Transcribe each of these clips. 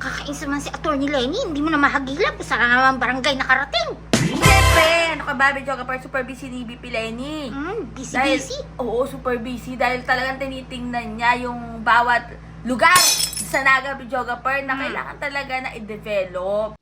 Kakainis naman si Atty. Lenny, hindi mo na mahagilap. Saan na naman barangay nakarating? Siyempre, ano ka ba, Bidyo Kapar, super busy ni BP Lenny. Hmm, busy Dahil, busy. oo, super busy. Dahil talagang tinitingnan niya yung bawat lugar sa Naga Bidyoga Per na Hmm. kailangan talaga na i-develop.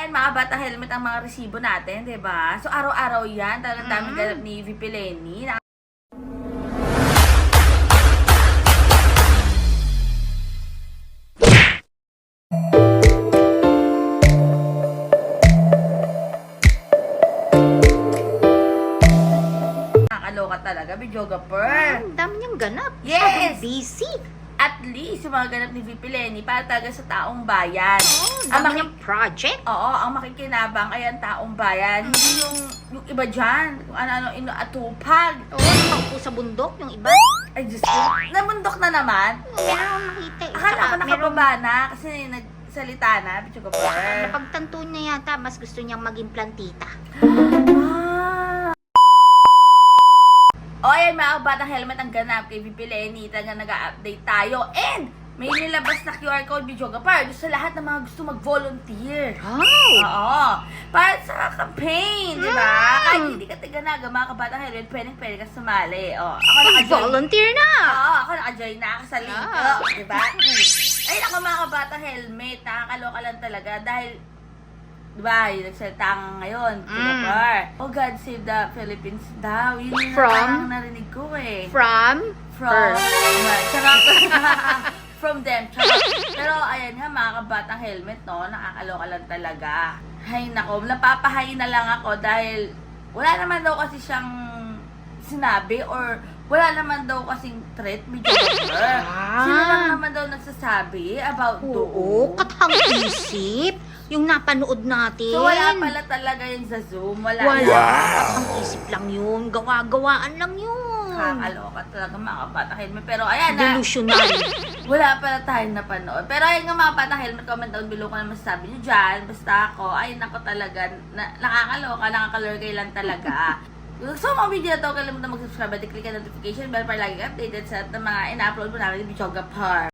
Ayan, mga bata helmet ang mga resibo natin, di ba? So, araw-araw yan. Talagang daming Mm. ganap ni VP Lenny. Na- Nakakaloka talaga, Bidyoga Per. Ang dami niyang ganap. Yes! Sabi, busy. At least, yung mga ganap ni VP Lenny para talaga sa taong bayan. Oh, ang maki- project. Oo, ang makikinabang ay ang taong bayan. Hindi yung, yung iba dyan. Kung ano-ano, inuatupag. Oo, nakaupo sa bundok, yung iba. Ay, Diyos ko. Namundok na naman. Meron akong nakita. eh. Akala ko nakababa na kasi nagsalita na. Bitch ko pa. Napagtanto niya yata, mas gusto niyang maging plantita. O, ayan mga batang helmet ang ganap kay VP Lenny. Talaga nag-update tayo. And, may nilabas na QR code video doon sa lahat ng mga gusto mag-volunteer. Oh! Oo. Para sa campaign, di ba? Mm. Kahit hindi ka taga-naga, mga kabatang helmet, pwedeng pwede ka sumali. O, ako naka-join. Volunteer na! Oo, ako naka-join na ako sa link. Oh, di ba? Mm. Ay, ako mga kabatang helmet, nakakaloka lang talaga dahil Di ba, yung nagsalita ka ngayon, Mm. Singapore. Oh God, save the Philippines daw. Yun yung From? parang narinig ko eh. From? From, charot. From them, charot. Pero ayan nga, mga kabatang helmet, no, nakakaloka lang talaga. Hay nako, napapahay na lang ako dahil wala naman daw kasi siyang sinabi or wala naman daw kasing threat, medyo Ah. Sino lang naman daw nagsasabi about Oo, doon? katang isip. Yung napanood natin. So wala pala talaga yun sa Zoom. Wala. Wala. lang. Katang isip lang yun. Gawa-gawaan lang yun. Nakakaloka talaga mga bata helmet. Pero ayan na, Delusional. wala pala tayong napanood. Pero ayan nga mga helmet, comment down below kung ano masasabi nyo dyan. Basta ako, ay nako talaga, na, nakakaloka, nakakalurgay lang talaga. Kung gusto mo ang video na to, kalimutan mag-subscribe at i-click ang notification bell para lagi updated sa mga ina-upload mo namin ni Bichoga Par.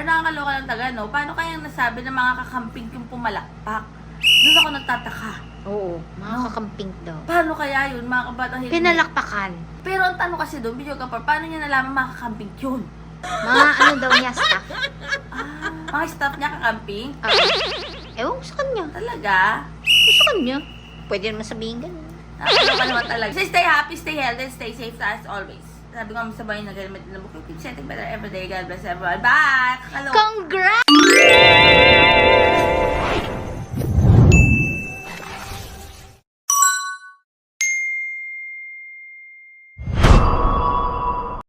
Pero nakakaloka lang taga, no? Paano kaya nasabi ng mga kakamping yung pumalakpak? Doon ako nagtataka. Oo, mga kakamping daw. Paano kaya yun, mga kabatang helmet? Pinalakpakan. Pero ang tanong kasi doon, video ka pa, paano niya nalaman mga kakamping yun? Mga ano daw niya, staff. Ah, mga staff niya kakamping? Ah, ewan ko sa kanya. Talaga? Sa kanya. Pwede naman sabihin ganun. Nakakaloka naman talaga. So stay happy, stay healthy, stay safe as always. Sabi ko sa bahay na ganun, keep setting better every day. God bless everyone. Bye! Kakaloka. Congrats!